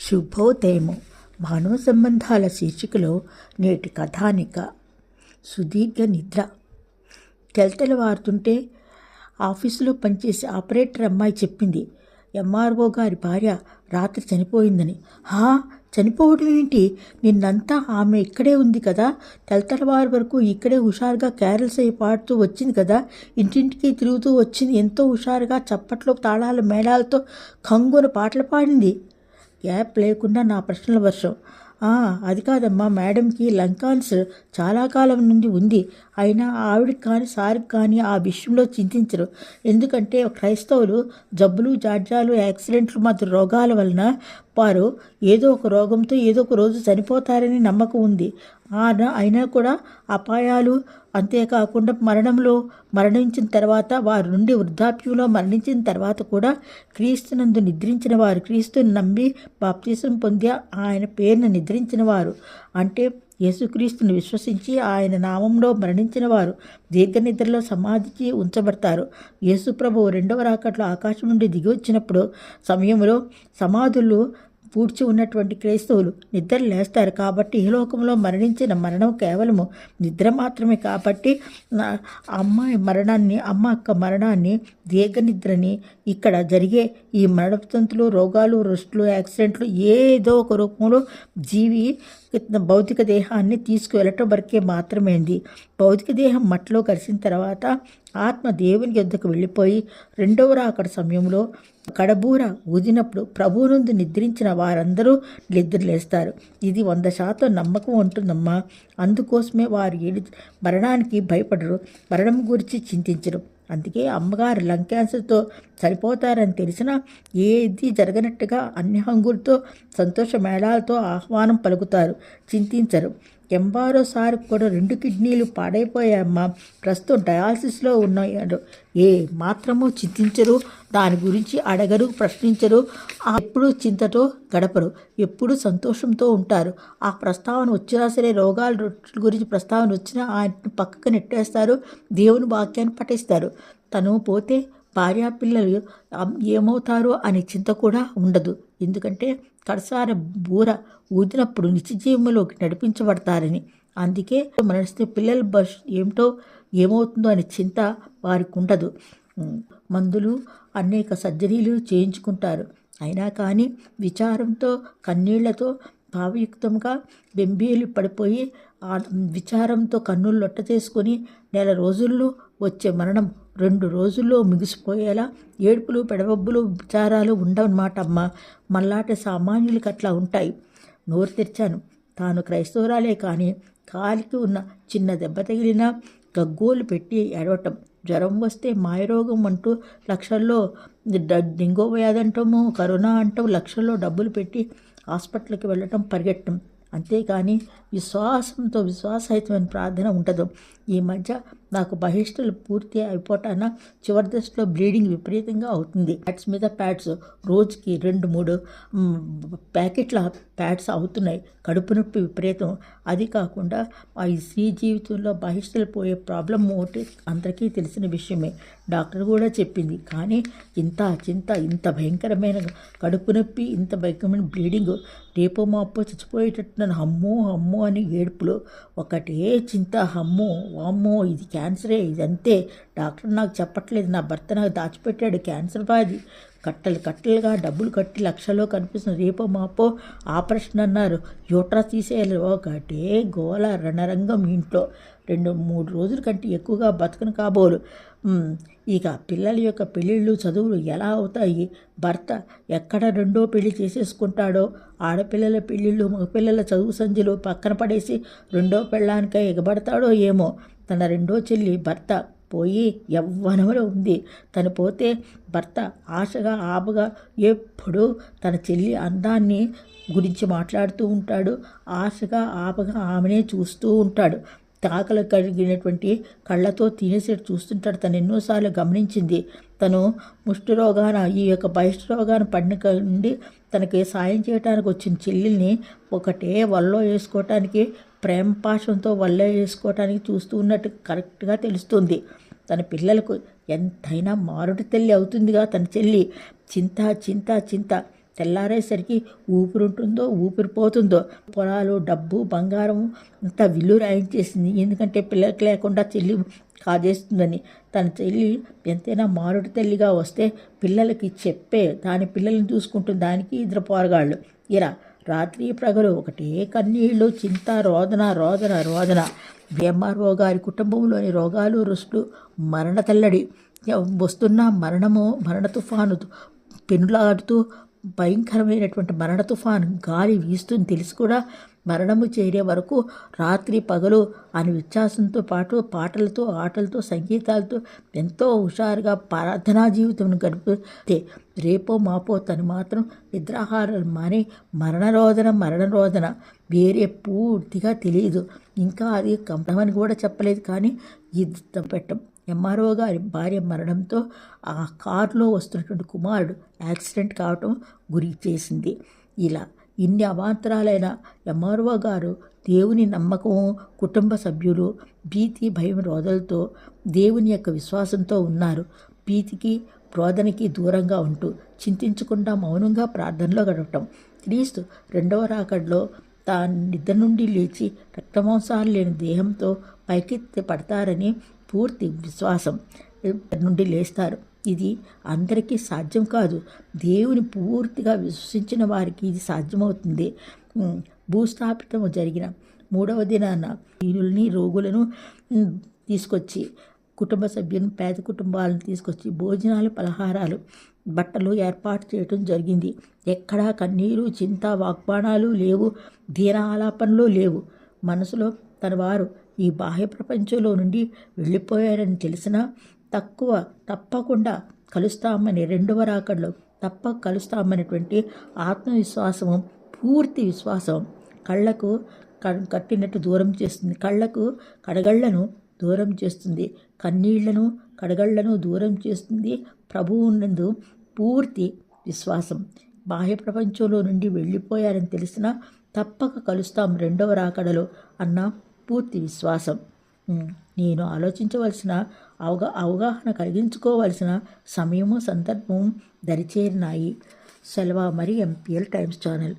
శుభోదయము. మానవ సంబంధాల శీర్షికలో నేటి కథానిక. సుదీర్ఘ నిద్ర. తెలతెలవారుతుంటే ఆఫీసులో పనిచేసే ఆపరేటర్ అమ్మాయి చెప్పింది. ఎంఆర్ఓ గారి భార్య రాత్రి చనిపోయిందని. హా చనిపోవడం ఏంటి? నిన్నంతా ఆమె ఇక్కడే ఉంది కదా? తెలతలవారి వరకు ఇక్కడే హుషారుగా క్యారల్స్ అయి పాడుతూ వచ్చింది కదా? ఇంటింటికి తిరుగుతూ వచ్చింది. ఎంతో హుషారుగా చప్పట్లో తాళాలు మేళాలతో కంగున పాటలు పాడింది. గ్యాప్ లేకుండా నా ప్రశ్నల వర్షం. అది కాదమ్మా మేడంకి లంకాన్స్ చాలా కాలం నుండి ఉంది. అయినా ఆవిడకి కానీ సార్కి కానీ ఆ విషయంలో చింతించరు. ఎందుకంటే క్రైస్తవులు జబ్బులు జాడ్యాలు యాక్సిడెంట్లు మాత్రం రోగాల వలన వారు ఏదో ఒక రోగంతో ఏదో ఒక రోజు చనిపోతారని నమ్మకం ఉంది. ఆయన అయినా కూడా అపాయాలు. అంతేకాకుండా మరణంలో మరణించిన తర్వాత వారి నుండి వృద్ధాప్యంలో మరణించిన తర్వాత కూడా క్రీస్తునందు నిద్రించిన వారు క్రీస్తుని నమ్మి బాప్తీసం పొంది ఆయన పేరును నిద్రించిన వారు. అంటే యేసుక్రీస్తుని విశ్వసించి ఆయన నామంలో మరణించిన వారు దీర్ఘనిద్రలో సమాధికి ఉంచబడతారు. యేసుప్రభు రెండవ రాకట్లో ఆకాశం నుండి దిగి వచ్చినప్పుడు సమయంలో సమాధులు పూడ్చి ఉన్నటువంటి క్రైస్తవులు నిద్ర లేస్తారు కాబట్టి ఈ లోకంలో మరణించిన మరణం కేవలము నిద్ర మాత్రమే కాబట్టి అమ్మాయి మరణాన్ని అమ్మ యొక్క మరణాన్ని దీర్ఘ నిద్రని ఇక్కడ జరిగే ఈ మరణతంతులు రోగాలు రుస్టులు యాక్సిడెంట్లు ఏదో ఒక రూపంలో జీవి భౌతిక దేహాన్ని తీసుకువెళ్ళటం వరకే మాత్రమేంది. భౌతిక దేహం మట్టిలో కలిసిన తర్వాత ఆత్మ దేవుని యొద్దకు వెళ్ళిపోయి రెండవ రాకడ సమయంలో కడబూర ఊదినప్పుడు ప్రభువునందు నిద్రించిన వారందరూ నిద్రలేస్తారు. ఇది వంద శాతం నమ్మకం ఉంటుందమ్మా. అందుకోసమే వారు ఏడి మరణానికి భయపడరు. మరణం గురించి చింతించరు. అందుకే అమ్మగారు లంగ్ క్యాన్సర్తో చనిపోతారని తెలిసినా ఏది జరగనట్టుగా అన్ని హంగులతో సంతోష మేళాలతో ఆహ్వానం పలుకుతారు చింతించరు. ఎంబారో సార్ కూడా రెండు కిడ్నీలు పాడైపోయాయమ్మా. ప్రస్తుతం డయాలసిస్లో ఉన్నాడు ఏ మాత్రము చింతించరు దాని గురించి అడగరు ప్రశ్నించరు. ఎప్పుడూ ఎప్పుడు చింతతో గడపరు ఎప్పుడు సంతోషంతో ఉంటారు. ఆ ప్రస్తావన వచ్చినా సరే రోగాల గురించి ప్రస్తావన వచ్చినా ఆయన పక్కకు నెట్టేస్తారు దేవుని వాక్యాన్ని పఠిస్తారు. తను పోతే భార్యా పిల్లలు ఏమవుతారో అనే చింత కూడా ఉండదు. ఎందుకంటే కడసార బూర ఊదినప్పుడు నిత్యజీవంలోకి నడిపించబడతారని. అందుకే మరణిస్తే పిల్లల భవిష్ ఏమిటో ఏమవుతుందో అనే చింత వారికి ఉండదు. మందులు అనేక సర్జరీలు చేయించుకుంటారు. అయినా కానీ విచారంతో కన్నీళ్ళతో భావయుక్తంగా బెంబీలు పడిపోయి విచారంతో కన్నులు లొట్ట చేసుకొని నెల రోజుల్లో వచ్చే మరణం రెండు రోజుల్లో ముగిసిపోయేలా ఏడుపులు పెడవబ్బులు విచారాలు ఉండవన్నమాట అమ్మా. మళ్ళాటి సామాన్యులకి అట్లా ఉంటాయి. నోరు తెరిచాను. తాను క్రైస్తవురాలే కానీ కాలికి ఉన్న చిన్న దెబ్బ తగిలినా గగ్గోలు పెట్టి ఏడవటం. జ్వరం వస్తే మాయరోగం అంటూ లక్షల్లో డ- డెంగో వ్యాధి అంటాము కరోనా అంటాం లక్షల్లో డబ్బులు పెట్టి హాస్పిటల్కి వెళ్ళటం పరిగెట్టడం. అంతేకాని విశ్వాసంతో విశ్వాసహితమైన ప్రార్థన ఉండదు ఈ మధ్య నాకు బహిష్టలు పూర్తి అయిపోటాన చివరి దశలో బ్లీడింగ్ విపరీతంగా అవుతుంది. ప్యాడ్స్ మీద ప్యాడ్స్ రోజుకి రెండు మూడు ప్యాకెట్ల ప్యాడ్స్ అవుతున్నాయి. కడుపు నొప్పి విపరీతం. అది కాకుండా ఈ స్త్రీ జీవితంలో బహిష్టలు పోయే ప్రాబ్లం ఒకటి అందరికీ తెలిసిన విషయమే. డాక్టర్ కూడా చెప్పింది. కానీ ఇంత చింత ఇంత భయంకరమైన కడుపు నొప్పి ఇంత భయంకరమైన బ్లీడింగ్ రేపో మాపో చచ్చిపోయేటట్టు నన్ను అమ్మో అమ్మో అని ఏడుపులు ఒకటే చింత అమ్మో వామ్మో ఇది క్యాన్సరే ఇది అంతే డాక్టర్ నాకు చెప్పట్లేదు. నా భర్త నాకు దాచిపెట్టాడు క్యాన్సర్ బాధి కట్టలు కట్టలుగా డబ్బులు కట్టి లక్షల్లో కనిపిస్తుంది రేపో మాపో ఆపరేషన్ అన్నారు. యూట్రా తీసేయాలి ఒకటే గోల రణరంగం ఇంట్లో. రెండు మూడు రోజుల కంటే ఎక్కువగా బతకను కాబోలు. ఇక పిల్లల యొక్క పెళ్ళిళ్ళు చదువులు ఎలా అవుతాయి? భర్త ఎక్కడ రెండో పెళ్ళి చేసేసుకుంటాడో? ఆడపిల్లల పెళ్ళిళ్ళు మగపిల్లల చదువు సంధ్యలు పక్కన పడేసి రెండో పెళ్ళానికై ఎగబడతాడో ఏమో? తన రెండో చెల్లి భర్త పోయి యవ్వనంలో ఉంది. తను పోతే భర్త ఆశగా ఆపగా ఎప్పుడూ తన చెల్లి అందాన్ని గురించి మాట్లాడుతూ ఉంటాడు. ఆశగా ఆపగా ఆమెనే చూస్తూ ఉంటాడు. తాకలు కలిగినటువంటి కళ్ళతో తినేసేటు చూస్తుంటాడు. తను ఎన్నోసార్లు గమనించింది. తను ముష్టి రోగాన ఈ యొక్క బహిష్ట రోగాన పడిన నుండి తనకి సాయం చేయడానికి వచ్చిన చెల్లెల్ని ఒకటే వల్లో వేసుకోవటానికి ప్రేమ పాశంతో వల్ల వేసుకోవటానికి చూస్తూ ఉన్నట్టు కరెక్ట్గా తెలుస్తుంది. తన పిల్లలకు ఎంతైనా మారుడి తల్లి అవుతుందిగా తన చెల్లి. చింత చింత చింత. తెల్లారేసరికి ఊపిరుంటుందో ఊపిరిపోతుందో. పొలాలు డబ్బు బంగారం అంతా విల్లు రాయించేసింది. ఎందుకంటే పిల్లలకి లేకుండా చెల్లి కాజేస్తుందని. తన చెల్లి ఎంతైనా మారుడి తల్లిగా వస్తే పిల్లలకి చెప్పే దాని పిల్లల్ని చూసుకుంటుంది దానికి ఇద్దరు పోరగాళ్ళు ఇలా రాత్రి ప్రగలు ఒకటే కన్నీళ్ళు చింత రోదన రోదన రోదన. ఎంఆర్ఓ గారి కుటుంబంలోని రోగాలు రుసులు మరణ తల్లడి. వస్తున్న మరణము మరణ తుఫాను పెనులాడుతూ భయంకరమైనటువంటి మరణ తుఫాన్ గాలి వీస్తుంది తెలిసి కూడా మరణము చేరే వరకు రాత్రి పగలు అని విచ్ఛాసంతో పాటు పాటలతో ఆటలతో సంగీతాలతో ఎంతో హుషారుగా ప్రార్థనా జీవితం గడిపితే రేపో మాపో తను మాత్రం నిద్రాహారాలు మాని మరణరోధన మరణరోధన వేరే పూర్తిగా తెలియదు. ఇంకా అది కంపమని కూడా చెప్పలేదు కానీ ఇది పెట్టం ఎంఆర్ఓ గారి భార్య మరణంతో ఆ కారులో వస్తున్నటువంటి కుమారుడు యాక్సిడెంట్ కావటం గురి చేసింది. ఇలా ఇన్ని అవాంతరాలైన ఎంఆర్ఓ గారు దేవుని నమ్మకం కుటుంబ సభ్యులు భీతి భయం రోదలతో దేవుని యొక్క విశ్వాసంతో ఉన్నారు. భీతికి రోదనకి దూరంగా ఉంటూ చింతించకుండా మౌనంగా ప్రార్థనలో గడపటం. క్రీస్తు రెండవ రాకడలో తా నిద్ర నుండి లేచి రక్తమాంసాలు లేని దేహంతో పైకెత్తి పడతారని పూర్తి విశ్వాసం నుండి లేస్తారు. ఇది అందరికీ సాధ్యం కాదు. దేవుని పూర్తిగా విశ్వసించిన వారికి ఇది సాధ్యమవుతుంది. భూస్థాపితం జరిగిన మూడవ దినాన దీనుల్ని రోగులను తీసుకొచ్చి కుటుంబ సభ్యులను పేద కుటుంబాలను తీసుకొచ్చి భోజనాలు పలహారాలు బట్టలు ఏర్పాటు చేయటం జరిగింది. ఎక్కడా కన్నీరు చింత వాగ్బాణాలు లేవు. దీన ఆలాపనలు లేవు. మనసులో తన వారు ఈ బాహ్య ప్రపంచంలో నుండి వెళ్ళిపోయారని తెలిసినా తక్కువ తప్పకుండా కలుస్తామని రెండవ రాకడలో తప్ప కలుస్తామనేటువంటి ఆత్మవిశ్వాసము పూర్తి విశ్వాసం కళ్ళకు కట్టినట్టు దూరం చేస్తుంది. కళ్ళకు కడగళ్ళను దూరం చేస్తుంది. కన్నీళ్ళను కడగళ్ళను దూరం చేస్తుంది. ప్రభువునందు పూర్తి విశ్వాసం. బాహ్య ప్రపంచంలో నుండి వెళ్ళిపోయారని తెలిసినా తప్పక కలుస్తాం రెండవ రాకడలో అన్న పూర్తి విశ్వాసం. నేను ఆలోచించవలసిన అవగా అవగాహన కలిగించుకోవలసిన సమయము సందర్భం దరిచేరినాయి. సెలవు మరి ఎంపీఎల్ టైమ్స్ ఛానల్.